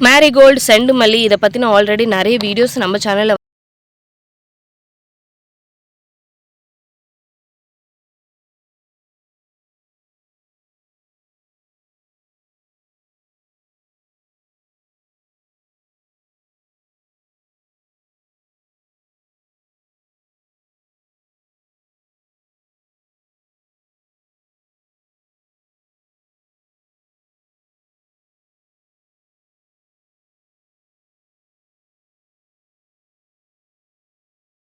Marigold cent மல்லி இதை பற்றின ஆல்ரெடி நிறைய வீடியோஸ் நம்ம சேனலில்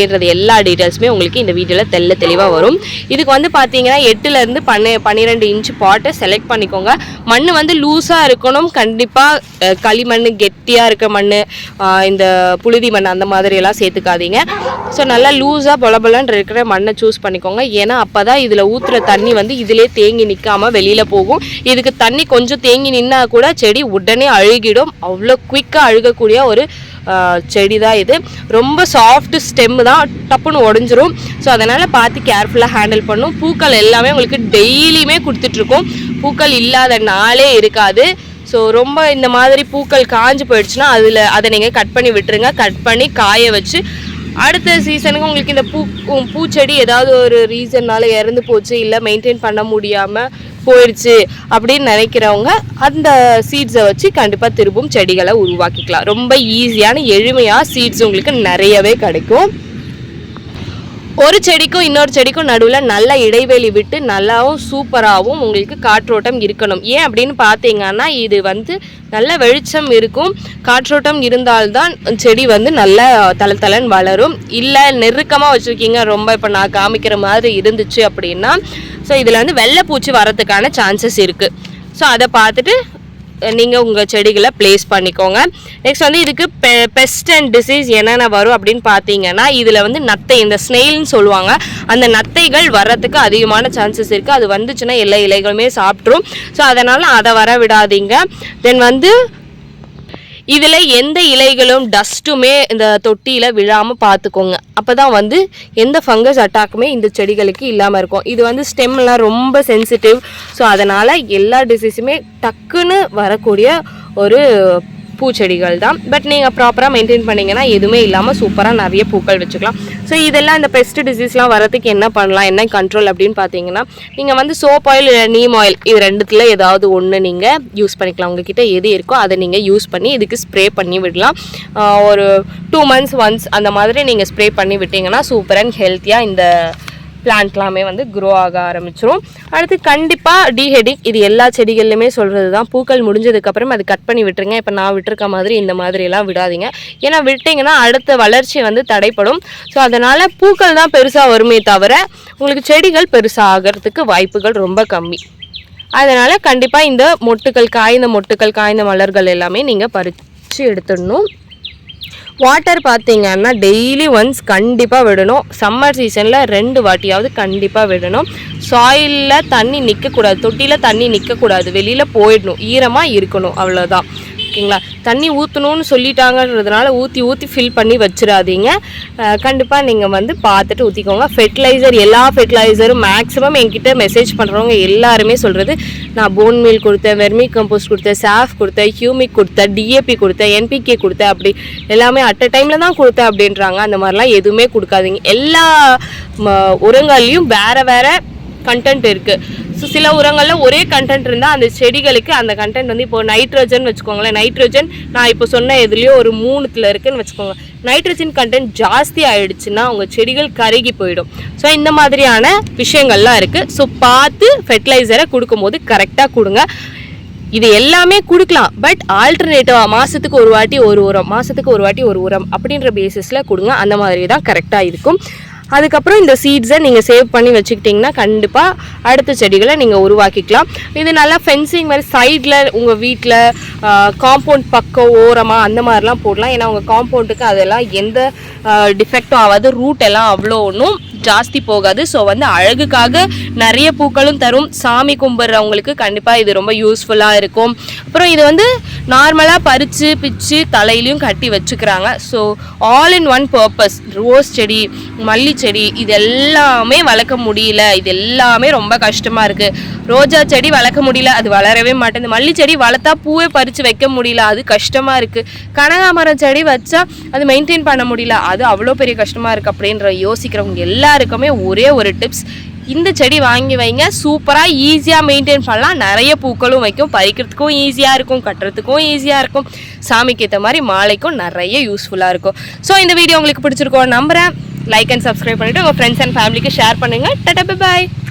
கேட்டது எல்லா டீட்டெயில்ஸுமே உங்களுக்கு இந்த வீடியோவில் தெல்ல தெளிவாக வரும். இதுக்கு வந்து பார்த்தீங்கன்னா எட்டுலேருந்து பன்ன பன்னிரெண்டு இன்ச் பாட்டை செலக்ட் பண்ணிக்கோங்க. மண் வந்து லூஸாக இருக்கணும். கண்டிப்பாக களிமண் கெட்டியாக இருக்க மண் இந்த புழுதி மண் அந்த மாதிரி எல்லாம் சேர்த்துக்காதீங்க. ஸோ நல்லா லூஸாக பொலபொலன்னு இருக்கிற மண்ணை சூஸ் பண்ணிக்கோங்க. ஏன்னா அப்போ தான் இதில் ஊற்றுற தண்ணி வந்து இதிலே தேங்கி நிற்காமல் வெளியில் போகும். இதுக்கு தண்ணி கொஞ்சம் தேங்கி நின்னா கூட செடி உடனே அழுகிடும். அவ்வளோ குயிக்காக அழுகக்கூடிய ஒரு செடி தான் இது. ரொம்ப சாஃப்ட் ஸ்டெம்மு தான் டப்புன்னு உடஞ்சிரும். ஸோ அதனால் பார்த்து கேர்ஃபுல்லாக ஹேண்டில் பண்ணும். பூக்கள் எல்லாமே உங்களுக்கு டெய்லியுமே கொடுத்துட்ருக்கோம். பூக்கள் இல்லாத நாளே இருக்காது. ஸோ ரொம்ப இந்த மாதிரி பூக்கள் காஞ்சு போயிடுச்சுன்னா அதில் அதை நீங்கள் கட் பண்ணி விட்டுருங்க. கட் பண்ணி காய வச்சு அடுத்த சீசனுக்கு உங்களுக்கு இந்த பூ பூச்செடி ஏதாவது ஒரு ரீசன்னால் இறந்து போச்சு இல்லை மெயின்டைன் பண்ண முடியாமல் போயிடுச்சு அப்படின்னு நினைக்கிறவங்க அந்த சீட்ஸை வச்சு கண்டிப்பாக திரும்பவும் செடிகளை உருவாக்கிக்கலாம். ரொம்ப ஈஸியான எளிமையாக சீட்ஸ் உங்களுக்கு நிறையவே கிடைக்கும். ஒரு செடிக்கும் இன்னொரு செடிக்கும் நடுவில் நல்ல இடைவெளி விட்டு நல்லாவும் சூப்பராகவும் உங்களுக்கு காற்றோட்டம் இருக்கணும். ஏன் அப்படின்னு பார்த்தீங்கன்னா இது வந்து நல்ல வெளிச்சம் இருக்கும். காற்றோட்டம் இருந்தால்தான் செடி வந்து நல்ல தளத்தலன் வளரும். இல்லை நெருக்கமாக வச்சுருக்கீங்க. ரொம்ப இப்போ நான் காமிக்கிற மாதிரி இருந்துச்சு அப்படின்னா ஸோ இதில் வந்து வெள்ளைப்பூச்சி வரதுக்கான சான்சஸ் இருக்குது ஸோ அதை பார்த்துட்டு நீங்கள் உங்கள் செடிகளை ப்ளேஸ் பண்ணிக்கோங்க. நெக்ஸ்ட் வந்து இதுக்கு பெ பெஸ்ட் அண்ட் டிசீஸ் என்னென்ன வரும் அப்படின்னு பார்த்தீங்கன்னா இதில் வந்து நத்தை இந்த ஸ்னெயில்னு சொல்லுவாங்க. அந்த நத்தைகள் வர்றதுக்கு அதிகமான சான்சஸ் இருக்குது அது வந்துச்சுன்னா எல்லா இலைகளுமே சாப்பிட்ரும் ஸோ அதனால் அதை வர விடாதீங்க. தென் வந்து இதில் எந்த இலைகளும் டஸ்ட்டுமே இந்த தொட்டியில் விழாமல் பார்த்துக்கோங்க அப்போ தான் வந்து எந்த ஃபங்கஸ் அட்டாக்குமே இந்த செடிகளுக்கு இல்லாமல் இருக்கும். இது வந்து ஸ்டெம்லாம் ரொம்ப சென்சிட்டிவ் ஸோ அதனால் எல்லா டிசீஸுமே டக்குன்னு வரக்கூடிய ஒரு பூச்செடிகள் தான். பட் நீங்கள் ப்ராப்பராக மெயின்டைன் பண்ணீங்கன்னா எதுவுமே இல்லாமல் சூப்பராக நிறைய பூக்கள் வச்சுக்கலாம். ஸோ இதெல்லாம் இந்த பெஸ்ட் டிசீஸ்லாம் வரதுக்கு என்ன பண்ணலாம் என்ன கண்ட்ரோல் அப்படின்னு பார்த்தீங்கன்னா நீங்கள் வந்து சோப் ஆயில் இல்லை நீம் ஆயில் இது ரெண்டுத்தில் ஏதாவது ஒன்று நீங்கள் யூஸ் பண்ணிக்கலாம். உங்ககிட்ட எது இருக்கோ அதை நீங்கள் யூஸ் பண்ணி இதுக்கு ஸ்ப்ரே பண்ணி விடலாம். ஒரு டூ மந்த்ஸ் ஒன்ஸ் அந்த மாதிரி நீங்கள் ஸ்ப்ரே பண்ணி விட்டீங்கன்னா சூப்பர் அண்ட் ஹெல்த்தியாக இந்த பிளான்ட்லாமே வந்து க்ரோ ஆக ஆரம்பிச்சிரும். அடுத்து கண்டிப்பாக டீஹெடிக் இது எல்லா செடிகள்லையுமே சொல்கிறது தான் பூக்கள் முடிஞ்சதுக்கப்புறம் அது கட் பண்ணி விட்டுருங்க. இப்போ நான் விட்டுருக்க மாதிரி இந்த மாதிரிலாம் விடாதீங்க. ஏன்னா விட்டிங்கன்னா அடுத்த வளர்ச்சி வந்து தடைப்படும். ஸோ அதனால் பூக்கள் தான் பெருசாக வருமே தவிர உங்களுக்கு செடிகள் பெருசாக ஆகிறதுக்கு வாய்ப்புகள் ரொம்ப கம்மி. அதனால் கண்டிப்பாக இந்த மொட்டுக்கள் காய்ந்த மொட்டுக்கள் காய்ந்த மலர்கள் எல்லாமே நீங்கள் பறித்து எடுத்துடணும். வாட்டர் பார்த்தீங்கன்னா டெய்லி ஒன்ஸ் கண்டிப்பாக விடணும். சம்மர் சீசனில் ரெண்டு வாட்டியாவது கண்டிப்பாக விடணும். சாயிலில் தண்ணி நிற்கக்கூடாது தொட்டியில் தண்ணி நிற்கக்கூடாது வெளியில் போயிடணும் ஈரமாக இருக்கணும் அவ்வளோதான் ஓகேங்களா தண்ணி ஊற்றணும்னு சொல்லிட்டாங்கன்றதுனால ஊற்றி ஊற்றி ஃபில் பண்ணி வச்சிடாதீங்க. கண்டிப்பாக நீங்கள் வந்து பார்த்துட்டு ஊற்றிக்கோங்க ஃபெர்டிலைசர் எல்லா ஃபெர்டிலைசரும் மேக்ஸிமம் என்கிட்ட மெசேஜ் பண்ணுறவங்க எல்லாருமே சொல்கிறது நான் போன் மீல் கொடுத்தேன் வெர்மி கம்போஸ்ட் கொடுத்தேன் சாஃப் கொடுத்தேன் ஹியூமிக் கொடுத்தேன் டிஏபி கொடுத்தேன் என்பிகே கொடுத்தேன் அப்படி. எல்லாமே அட் அ டைமில் தான் கொடுத்தேன் அப்படின்றாங்க. அந்த மாதிரிலாம் எதுவுமே கொடுக்காதீங்க. எல்லா ம, வேறு வேறு கண்டென்ட் இருக்குது ஸோ சில உரங்களில் ஒரே கண்டென்ட் இருந்தால் அந்த செடிகளுக்கு அந்த கண்டென்ட் வந்து இப்போ நைட்ரஜன் வச்சுக்கோங்களேன். நைட்ரஜன் நான் இப்போ சொன்ன எதுலேயோ ஒரு மூணுத்தில் இருக்குன்னு வச்சுக்கோங்க. நைட்ரஜன் கண்டென்ட் ஜாஸ்தி ஆயிடுச்சுன்னா உங்கள் செடிகள் கருகி போயிடும். ஸோ இந்த மாதிரியான விஷயங்கள்லாம் இருக்குது ஸோ பார்த்து ஃபெர்டிலைசரை கொடுக்கும்போது கரெக்டாக கொடுங்க. இது எல்லாமே கொடுக்கலாம். பட் ஆல்டர்னேட்டிவாக மாதத்துக்கு ஒரு வாட்டி ஒரு உரம் மாதத்துக்கு ஒரு வாட்டி ஒரு உரம் அப்படின்ற பேசிஸில் கொடுங்க. அந்த மாதிரி தான் கரெக்டாக இருக்கும். அதுக்கப்புறம் இந்த சீட்ஸை நீங்கள் சேவ் பண்ணி வச்சுக்கிட்டிங்கன்னா கண்டிப்பாக அடுத்த செடிகளை நீங்கள் உருவாக்கிக்கலாம். இது நல்லா ஃபென்சிங் மாதிரி சைடில் உங்கள் வீட்டில் காம்பவுண்ட் பக்கம் ஓரமாக அந்த மாதிரிலாம் போடலாம். ஏன்னா உங்கள் காம்பவுண்டுக்கு அதெல்லாம் எந்த டிஃபெக்டும் ஆகாது. ரூட் எல்லாம் அவ்வளோ ஒன்றும் ஜாஸ்தி போகாது. ஸோ வந்து அழகுக்காக நிறைய பூக்களும் தரும். சாமி கும்பிட்றவங்களுக்கு கண்டிப்பாக இது ரொம்ப யூஸ்ஃபுல்லாக இருக்கும். அப்புறம் இது வந்து நார்மலாக பறித்து பிச்சு தலையிலையும் கட்டி வச்சுக்கிறாங்க. So all in one purpose rose செடி மல்லி செடி இது எல்லாமே வளர்க்க முடியல. இது எல்லாமே ரொம்ப கஷ்டமாக இருக்குது ரோஜா செடி வளர்க்க முடியல அது வளரவே மாட்டேங்குது மல்லி செடி வளர்த்தா பூவே பறித்து வைக்க முடியல அது கஷ்டமாக இருக்குது கனகாமரம் செடி வச்சா அது மெயின்டைன் பண்ண முடியல அது அவ்வளோ பெரிய கஷ்டமாக இருக்குது அப்படின்ற யோசிக்கிறவங்க எல்லாருக்குமே ஒரே ஒரு டிப்ஸ் இந்த செடி வாங்கி வைங்க. சூப்பராக ஈஸியாக மெயின்டைன் பண்ணலாம். நிறைய பூக்களும் வைக்கும். பறிக்கிறதுக்கும் ஈஸியாக இருக்கும். கட்டுறதுக்கும் ஈஸியாக இருக்கும். சாமிக்கு ஏற்ற மாதிரி மாலைக்கும் நிறைய யூஸ்ஃபுல்லாக இருக்கும். ஸோ இந்த வீடியோ உங்களுக்கு பிடிச்சிருக்கோம் நம்புறேன். லைக் அண்ட் சப்ஸ்கிரைப் பண்ணிவிட்டு உங்கள் ஃப்ரெண்ட்ஸ் அண்ட் ஃபேமிலிக்கு ஷேர் பண்ணுங்கள் டட்டா பாய்